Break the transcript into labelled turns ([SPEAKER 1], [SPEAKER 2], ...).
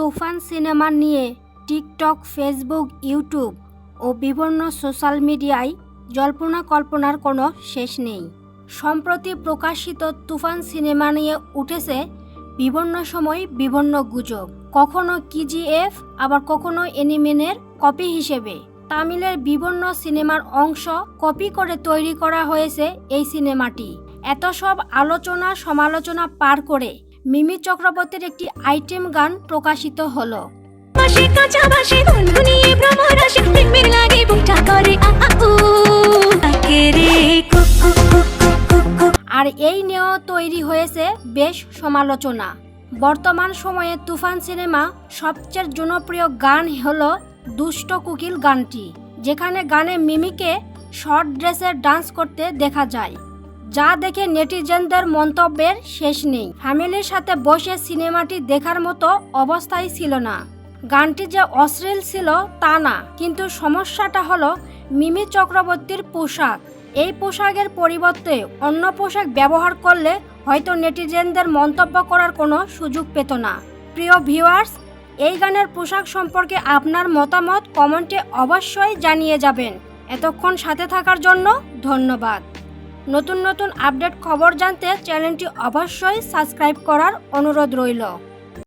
[SPEAKER 1] তুফান cinema নিয়ে TikTok Facebook YouTube ও বিভিন্ন সোশ্যাল মিডিয়ায় জল্পনা কল্পনার কোনো শেষ নেই সম্প্রতি প্রকাশিত তুফান সিনেমা নিয়ে উঠেছে বিভিন্ন সময় বিভিন্ন গুজব কখনো কিজিএফ আবার কখনো এনিমেনের কপি হিসেবে তামিলের বিভিন্ন সিনেমার অংশ কপি করে তৈরি করা হয়েছে এই সিনেমাটি। এত সব আলোচনা সমালোচনা পার করে মিমি চক্রবর্তীর একটি আইটেম গান প্রকাশিত হলো। আর এই নিয়েও তৈরি হয়েছে বেশ সমালোচনা। বর্তমান সময়ে তুফান সিনেমা সবচেয়ে জনপ্রিয় গান হলো দুষ্ট কুকিল গানটি, যেখানে গানে মিমিকে শর্ট ড্রেসের ডান্স করতে দেখা যায়। যা দেখে নেটিজেনদের মন্তব্যের শেষ নেই। ফ্যামিলির সাথে বসে সিনেমাটি দেখার মতো অবস্থায় ছিল না। গানটি যে অশ্লীল ছিল তা না, কিন্তু সমস্যাটা হলো মিমি চক্রবর্তীর পোশাক। এই পোশাকের পরিবর্তে অন্য পোশাক ব্যবহার করলে হয়তো নেটিজেনদের মন্তব্য করার কোনো সুযোগ পেত না। প্রিয় ভিউয়ার্স এই গানের পোশাক সম্পর্কে আপনার মতামত কমেন্টে অবশ্যই জানিয়ে যাবেন। এতক্ষণ সাথে থাকার জন্য ধন্যবাদ। নতুন নতুন আপডেট খবর জানতে চ্যানেলটি অবশ্যই সাবস্ক্রাইব করার অনুরোধ রইল।